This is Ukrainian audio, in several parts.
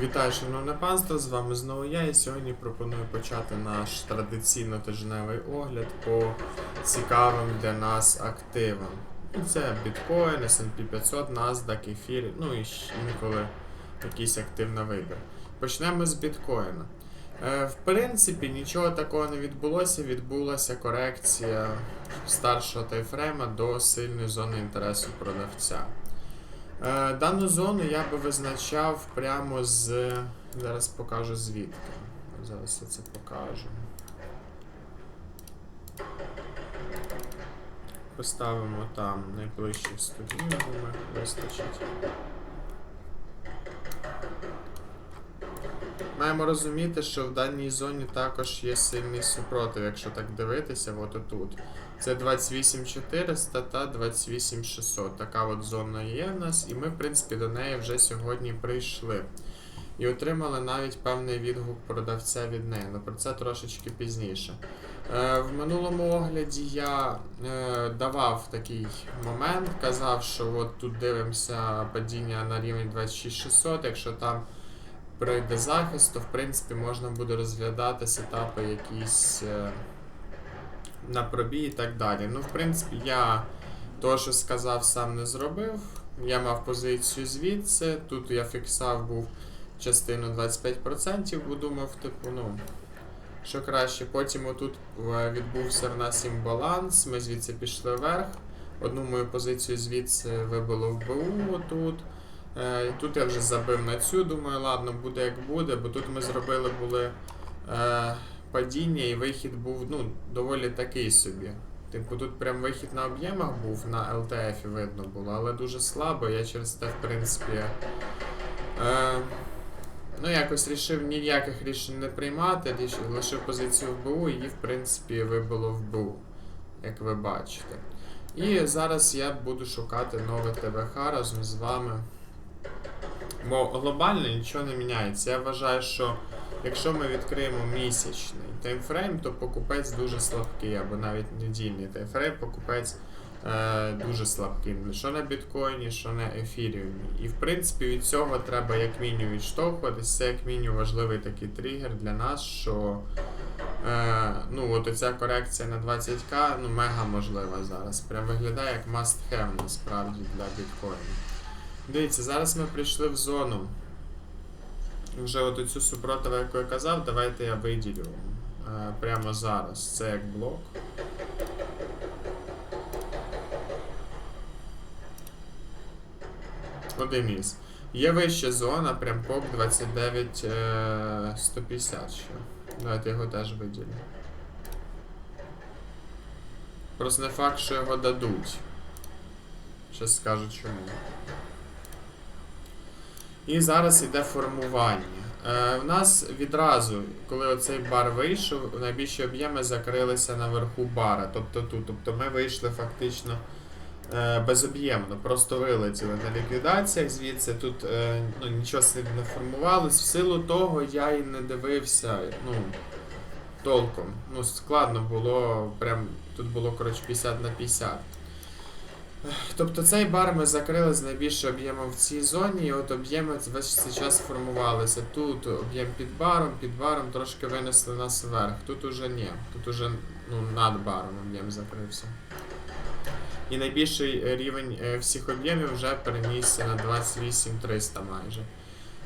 Вітаю, шановне панство! З вами знову я і сьогодні пропоную почати наш традиційно тижневий огляд по цікавим для нас активам. Це біткоін, S&P 500, NASDAQ, ефір, ну і інколи якийсь актив на вибір. Почнемо з біткоїна. Е, В принципі, нічого такого не відбулося. Відбулася корекція старшого тайфрейма до сильної зони інтересу продавця. Е, Дану зону я би визначав прямо з. Зараз покажу звідки. Зараз я це покажу. Поставимо там найближчі 100 днів, думаю, вистачить. Маємо розуміти, що в даній зоні також є сильний супротив, якщо так дивитися, от отут. Це 28400 та 28600. Така от зона є в нас, і ми, в принципі, до неї вже сьогодні прийшли. І отримали навіть певний відгук продавця від неї. але про це трошечки пізніше. Е, в минулому огляді я е, давав такий момент, казав, що от тут дивимося падіння на рівень 26600, якщо там прийде захист, то в принципі можна буде розглядати сетапи якісь е, на пробій і так далі. Ну, в принципі, я то, що сказав, сам не зробив. Я мав позицію звідси. Тут я фіксав був частину 25%, бо думав, типу, ну. Що краще, потім отут е, відбувся в нас імбаланс, ми звідси пішли вверх. Одну мою позицію звідси вибило в БУ отут. Е, і тут я вже забив на цю, думаю, ладно, буде як буде, бо тут ми зробили були е, падіння і вихід був ну, доволі такий собі. Типу тут прям вихід на об'ємах був, на LTF видно було, але дуже слабо. Я через те, в принципі. Е, ну, якось рішив ніяких рішень не приймати, лиш- лишив позицію в БУ, її, в принципі, вибило в БУ, як ви бачите. І зараз я буду шукати нове ТВХ разом з вами. Бо глобально нічого не міняється. Я вважаю, що якщо ми відкриємо місячний таймфрейм, то покупець дуже слабкий, або навіть недільний таймфрейм, покупець е, дуже слабкий. Що на біткоїні, що на ефіріумі. І в принципі від цього треба як мінімум відштовхуватися. Це як мінімум важливий такий тригер для нас, що е, ну, от оця корекція на 20к ну, мега можлива зараз. Прям виглядає як must have насправді для біткоїну. Дивіться, зараз ми прийшли в зону. Вже от оцю супротиву, яку я казав, давайте я виділю е, прямо зараз. Це як блок. Один із. Є вища зона, прям пок 29 е, 150 ще. Давайте його теж виділю. Просто не факт, що його дадуть. Щас скажу чому. І зараз йде формування. Е, в нас відразу, коли оцей бар вийшов, найбільші об'єми закрилися наверху бара. Тобто тут. Тобто ми вийшли фактично е, безоб'ємно, просто вилетіли на ліквідаціях звідси. Тут е, ну, нічого не формувалось. В силу того я і не дивився. ну, Толком. Ну, складно було, прям тут було коротше 50 на 50. Тобто цей бар ми закрили з найбільшим об'ємом в цій зоні, і от об'єми весь цей час формувалися. Тут об'єм під баром, під баром трошки винесли нас вверх. Тут уже ні. Тут уже ну, над баром об'єм закрився. І найбільший рівень е, всіх об'ємів вже перенісся на 28300 майже.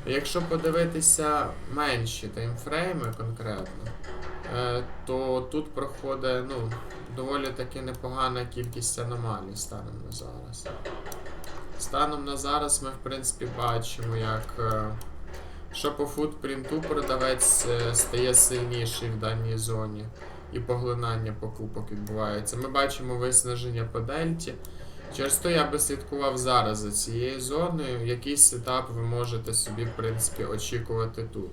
Якщо подивитися менші таймфрейми конкретно, то тут проходить ну, доволі таки непогана кількість аномалій станом на зараз. Станом на зараз ми, в принципі, бачимо, як е, що по футпринту продавець е, стає сильніший в даній зоні і поглинання покупок відбувається. Ми бачимо виснаження по дельті. Через то я би слідкував зараз за цією зоною. Якийсь сетап ви можете собі, в принципі, очікувати тут.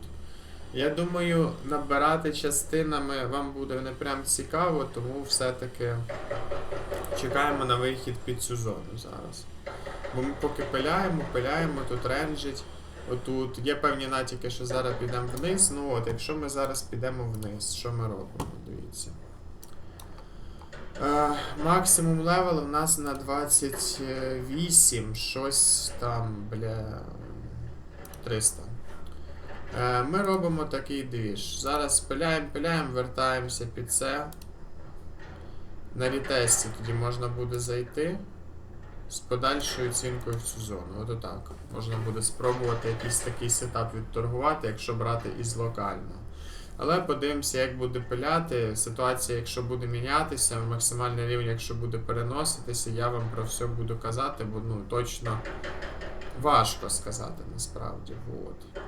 Я думаю, набирати частинами вам буде не прям цікаво, тому все-таки чекаємо на вихід під цю зону зараз. Бо ми поки пиляємо, пиляємо, тут ренджить. Отут є певні натяки, що зараз підемо вниз. Ну от, якщо ми зараз підемо вниз, що ми робимо? Дивіться. Е, максимум левел у нас на 28, щось там, бля. 300. Е, Ми робимо такий двіж. Зараз пиляємо, пиляємо, вертаємося під це. На рітесті тоді можна буде зайти з подальшою оцінкою в цю зону. От отак. Можна буде спробувати якийсь такий сетап відторгувати, якщо брати із локального. Але подивимося, як буде пиляти. Ситуація, якщо буде мінятися, максимальний рівень, якщо буде переноситися, я вам про все буду казати, бо ну точно важко сказати насправді. От.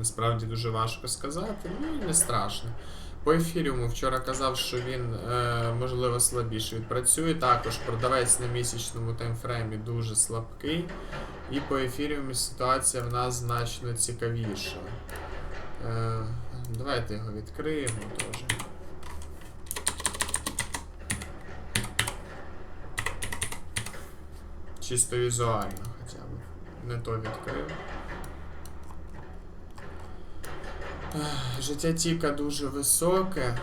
Насправді дуже важко сказати, ну і не страшно. По ефіріуму вчора казав, що він е, можливо слабіше відпрацює. Також продавець на місячному таймфреймі дуже слабкий. І по ефіріумі ситуація в нас значно цікавіша. Е, давайте його відкриємо теж. Чисто візуально хоча б. Не то відкрив. Життя Тіка дуже високе.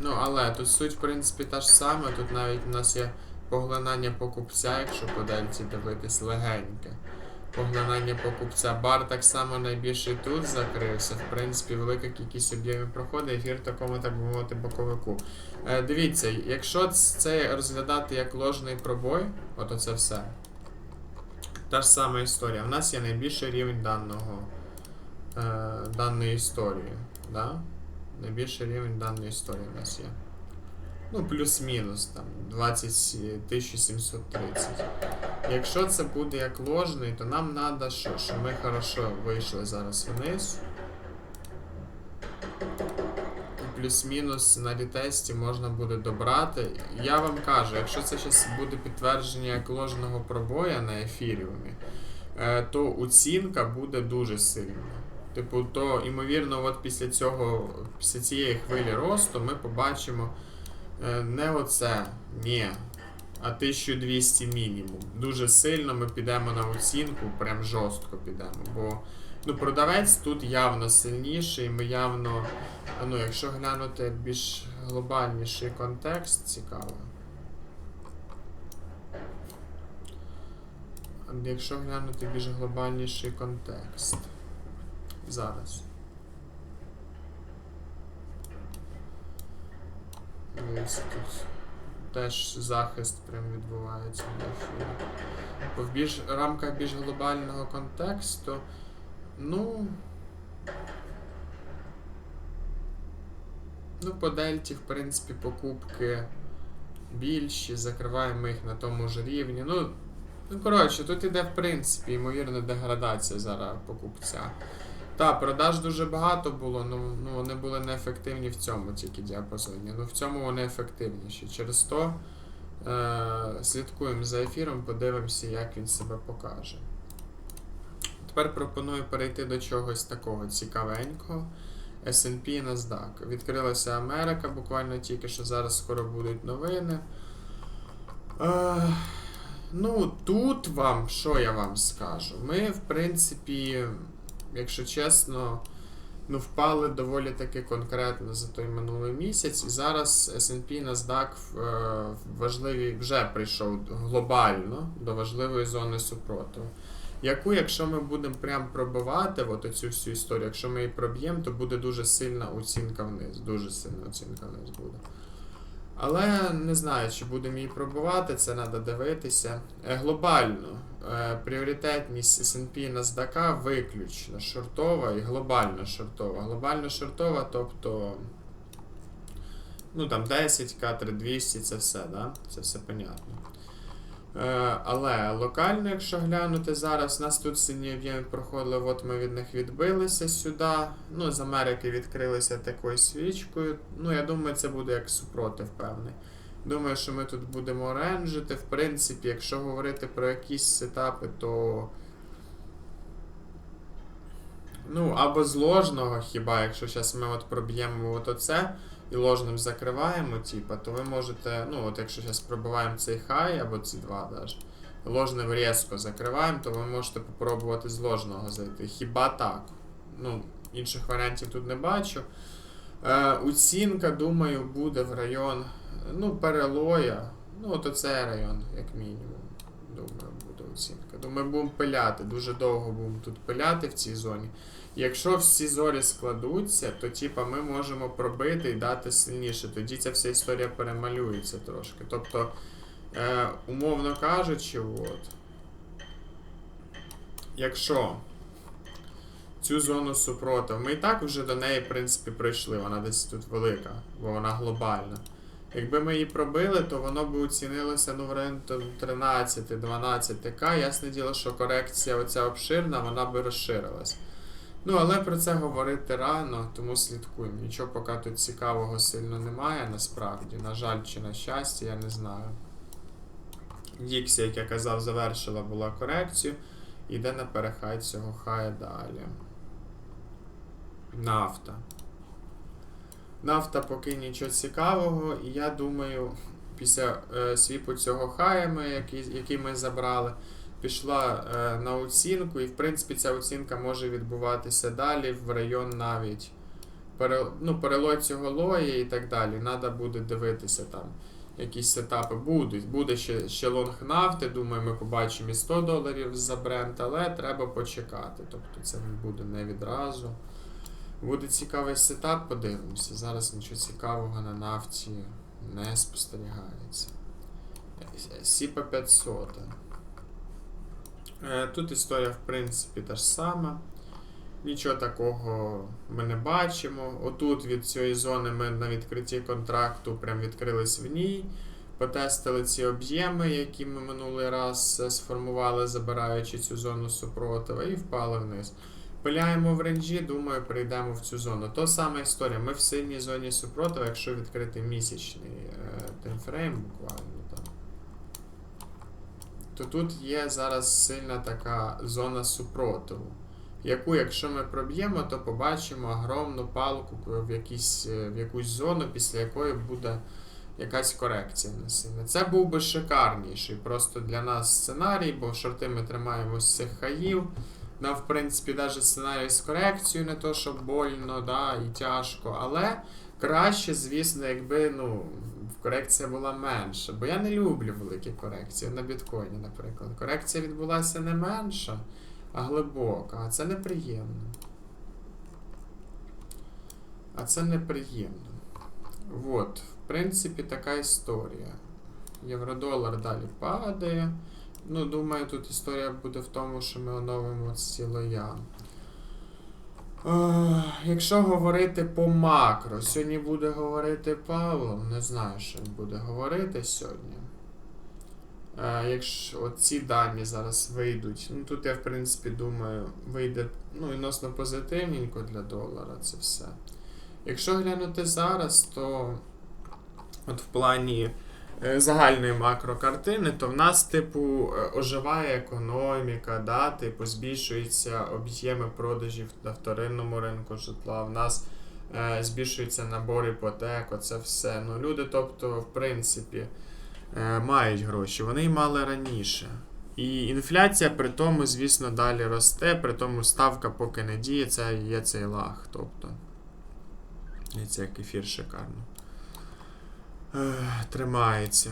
Ну, але тут суть, в принципі, та ж сама. Тут навіть у нас є поглинання покупця, якщо по дельці дивитись легеньке. Поглинання покупця. Бар так само найбільший тут закрився. В принципі, велика кількість об'ємів проходить, ефір такому, так би мовити, боковику. Е, дивіться, якщо це розглядати як ложний пробой, от оце все. Та ж сама історія. У нас є найбільший рівень даного даної історії. Да? Найбільший рівень даної історії у нас є. Ну, плюс-мінус там 20 1730. Якщо це буде як ложний, то нам треба що? Що ми хорошо вийшли зараз вниз. І Плюс-мінус на рітесті можна буде добрати. Я вам кажу, якщо це зараз буде підтвердження як ложного пробоя на ефіріумі, е, то оцінка буде дуже сильна. Типу, то, ймовірно, от після цього, після цієї хвилі росту ми побачимо е, не оце, ні, а 1200 мінімум. Дуже сильно ми підемо на оцінку, прям жорстко підемо. Бо ну, продавець тут явно сильніший, ми явно, ну, якщо глянути більш глобальніший контекст, цікаво. Якщо глянути більш глобальніший контекст. Зараз. Дивіться, тут теж захист прям відбувається. Бо в більш рамках більш глобального контексту, ну. Ну, по дельті, в принципі, покупки більші, закриваємо їх на тому ж рівні. Ну, ну коротше, тут іде, в принципі, ймовірно, деградація зараз покупця. Так, продаж дуже багато було, ну, ну вони були неефективні в цьому тільки діапазоні. Ну в цьому вони ефективніші. Через то е, слідкуємо за ефіром, подивимося, як він себе покаже. Тепер пропоную перейти до чогось такого цікавенького. SP і NASDAQ. Відкрилася Америка, буквально тільки що зараз скоро будуть новини. Е, ну, тут вам, що я вам скажу? Ми, в принципі якщо чесно, ну, впали доволі таки конкретно за той минулий місяць. І зараз S&P NASDAQ е, важливий вже прийшов глобально до важливої зони супротиву. Яку, якщо ми будемо прям пробивати от оцю всю історію, якщо ми її проб'ємо, то буде дуже сильна оцінка вниз. Дуже сильна оцінка вниз буде. Але не знаю, чи будемо її пробувати, це треба дивитися. Е, глобально е, пріоритетність SP NASDAQ виключно шортова і глобально шортова. Глобально шортова, тобто ну там 10к, 3200, це все, да? Це все понятно. Е, але локально, якщо глянути зараз, у нас тут сині об'єми проходили, от ми від них відбилися сюди. Ну, з Америки відкрилися такою свічкою. Ну, я думаю, це буде як супротив певний. Думаю, що ми тут будемо оранжити. В принципі, якщо говорити про якісь сетапи, то. Ну, або з ложного, хіба, якщо зараз ми от проб'ємо от оце і ложним закриваємо, типа, то ви можете, ну от якщо зараз пробиваємо цей хай або ці два даже, ложним різко закриваємо, то ви можете попробувати з ложного зайти. Хіба так? Ну, інших варіантів тут не бачу. Е, Оцінка, думаю, буде в район ну, перелоя. Ну, от оцей район, як мінімум. Думаю, оцінка. Думаю, будемо пиляти, дуже довго будемо тут пиляти в цій зоні. Якщо всі зорі складуться, то типа ми можемо пробити і дати сильніше. Тоді ця вся історія перемалюється трошки. Тобто, е, умовно кажучи, от, якщо цю зону супротив, ми і так вже до неї, в принципі, прийшли, вона десь тут велика, бо вона глобальна. Якби ми її пробили, то воно б оцінилося ну, в районі 13-12 к. Ясне діло, що корекція оця обширна, вона би розширилась. Ну, але про це говорити рано, тому слідкуємо. Нічого поки тут цікавого сильно немає, насправді. На жаль, чи на щастя, я не знаю. Діксі, як я казав, завершила була корекцію. Іде на перехай цього хая далі. Нафта. Нафта поки нічого цікавого, і я думаю, після е, свіпу цього хая, ми, який, який ми забрали, пішла е, на оцінку, і в принципі ця оцінка може відбуватися далі в район навіть пере, ну, перелой цього лої і так далі. Треба буде дивитися там. Якісь сетапи будуть. Буде ще, ще лонг нафти, думаю, ми побачимо і 100 доларів за бренд, але треба почекати. Тобто це не буде не відразу. Буде цікавий сетап, подивимося. Зараз нічого цікавого на нафті не спостерігається. Сіпа 500. Е, Тут історія, в принципі, та ж сама. Нічого такого ми не бачимо. Отут від цієї зони ми на відкритті контракту прям відкрились в ній. Потестили ці об'єми, які ми минулий раз сформували, забираючи цю зону супротива, і впали вниз. Пиляємо в ренджі, думаю, прийдемо в цю зону. То сама історія. Ми в сильній зоні супротиву, якщо відкрити місячний е, таймфрейм буквально там. То тут є зараз сильна така зона супротиву, яку, якщо ми проб'ємо, то побачимо огромну палку в, якісь, е, в якусь зону, після якої буде якась корекція не сильна. Це був би шикарніший просто для нас сценарій, бо шорти ми тримаємо з цих хаїв. Нам, в принципі, навіть сценарій з корекцією, не то, що больно, да, і тяжко, але краще, звісно, якби ну, корекція була менша. Бо я не люблю великі корекції. На біткоїні, наприклад. Корекція відбулася не менша, а глибока. А це неприємно. А це неприємно. От, в принципі, така історія. Євро-долар далі падає. Ну, думаю, тут історія буде в тому, що ми оновимо ці лоя. Е, якщо говорити по макро, сьогодні буде говорити Павло, не знаю, що він буде говорити сьогодні. Е, якщо оці дані зараз вийдуть, ну тут я, в принципі, думаю, вийде ну, відносно позитивненько для долара це все. Якщо глянути зараз, то от в плані загальної макрокартини, то в нас, типу, е, оживає економіка, да, типу, збільшуються об'єми продажів на вторинному ринку житла. В нас е, збільшуються набор іпотек, оце все. Ну, люди, тобто, в принципі, е, мають гроші, вони й мали раніше. І інфляція при тому, звісно, далі росте, при тому ставка поки не діє, це є цей лаг. Тобто. І це як ефір шикарно. Ех, тримається.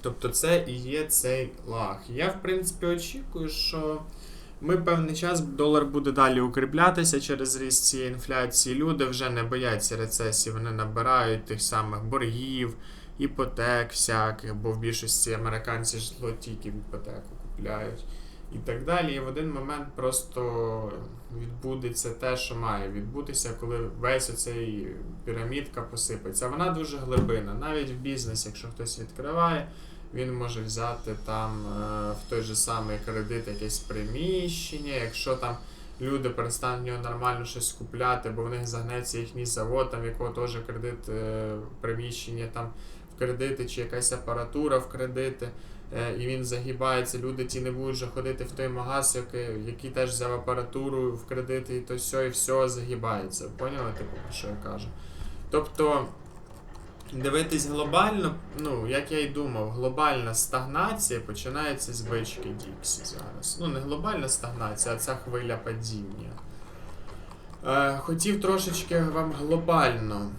Тобто це і є цей лаг. Я, в принципі, очікую, що ми певний час долар буде далі укріплятися через ріст цієї інфляції. Люди вже не бояться рецесії, вони набирають тих самих боргів, іпотек всяких, бо в більшості американці житло тільки в іпотеку купляють і так далі. І в один момент просто відбудеться те, що має відбутися, коли весь оцей пірамідка посипеться. Вона дуже глибина. Навіть в бізнесі, якщо хтось відкриває, він може взяти там е, в той же самий кредит якесь приміщення, якщо там. Люди перестануть нього нормально щось купляти, бо в них загнеться їхній завод, там якого теж кредит е, приміщення, там кредити чи якась апаратура в кредити, е, і він загибається. Люди ті не будуть вже ходити в той магаз, який, який теж взяв апаратуру в кредити, і то все, і все загибається. Поняли, типу, що я кажу? Тобто. Дивитись глобально, ну, як я й думав, глобальна стагнація починається з бички Діксі зараз. Ну, не глобальна стагнація, а ця хвиля падіння. Е, хотів трошечки вам глобально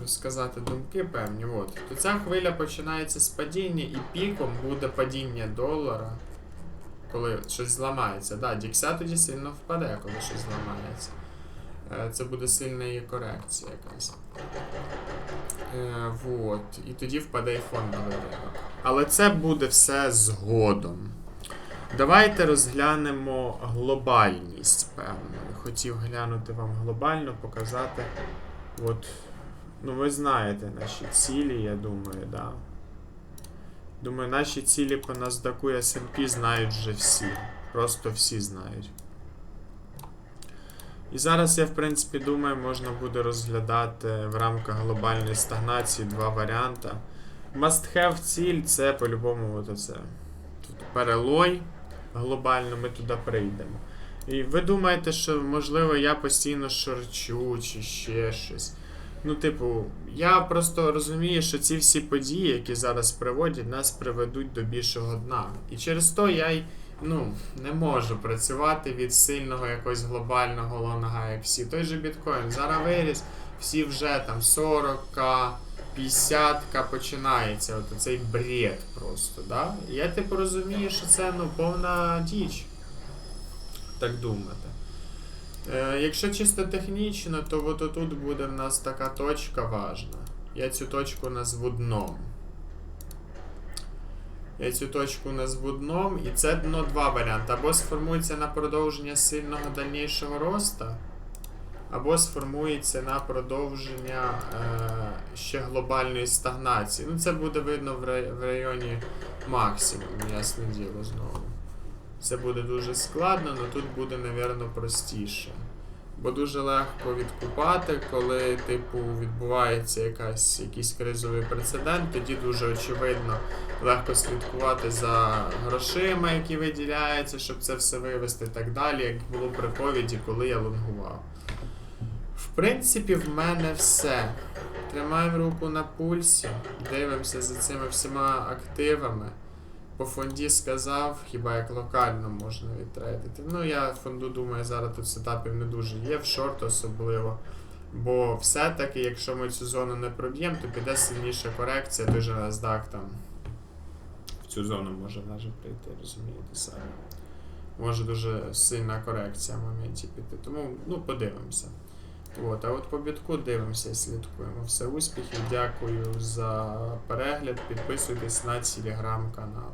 розказати думки певні. От. То ця хвиля починається з падіння, і піком буде падіння долара, коли щось зламається. Да, Дікся тоді сильно впаде, коли щось зламається. Е, Це буде сильна її корекція якась. Е. І тоді впаде і фондовий ринок. Але це буде все згодом. Давайте розглянемо глобальність, певно. Хотів глянути вам глобально, показати. От, ну ви знаєте наші цілі, я думаю, да. Думаю, наші цілі по NASDAQ і S&P знають вже всі. Просто всі знають. І зараз я, в принципі, думаю, можна буде розглядати в рамках глобальної стагнації два варіанти. Must have ціль це по-любому от оце. Тут перелой глобально, ми туди прийдемо. І ви думаєте, що можливо я постійно шорчу чи ще щось. Ну, типу, я просто розумію, що ці всі події, які зараз приводять, нас приведуть до більшого дна. І через то я й ну, не можу працювати від сильного якогось глобального лонга, як всі. Той же біткоін зараз виріс, всі вже там 40к, 50к починається. От цей бред просто. Да? Я типу розумію, що це ну, повна діч. Так думати. Е, якщо чисто технічно, то от отут буде в нас така точка важна. Я цю точку назву дном. Я цю точку назву дном, і це дно два варіанти. Або сформується на продовження сильного дальнішого росту, або сформується на продовження е, ще глобальної стагнації. Ну, це буде видно в, рай- в районі максимуму, ясне діло знову. Це буде дуже складно, але тут буде, напевно, простіше. Бо дуже легко відкупати, коли, типу, відбувається якась, якийсь кризовий прецедент, тоді дуже очевидно легко слідкувати за грошима, які виділяються, щоб це все вивести і так далі, як було при ковіді, коли я лонгував. В принципі, в мене все. Тримаємо руку на пульсі, дивимося за цими всіма активами. По фонді сказав, хіба як локально можна відтрейдити. Ну, я фонду думаю, зараз тут сетапів не дуже є, в шорт особливо. Бо все-таки, якщо ми цю зону не проб'ємо, то піде сильніша корекція, той же NASDAQ там в цю зону може навіть прийти, розумієте самі. Може дуже сильна корекція в моменті піти. Тому ну, подивимося. От, а от по бітку дивимося і слідкуємо. Все, успіхів, дякую за перегляд. Підписуйтесь на телеграм-канал.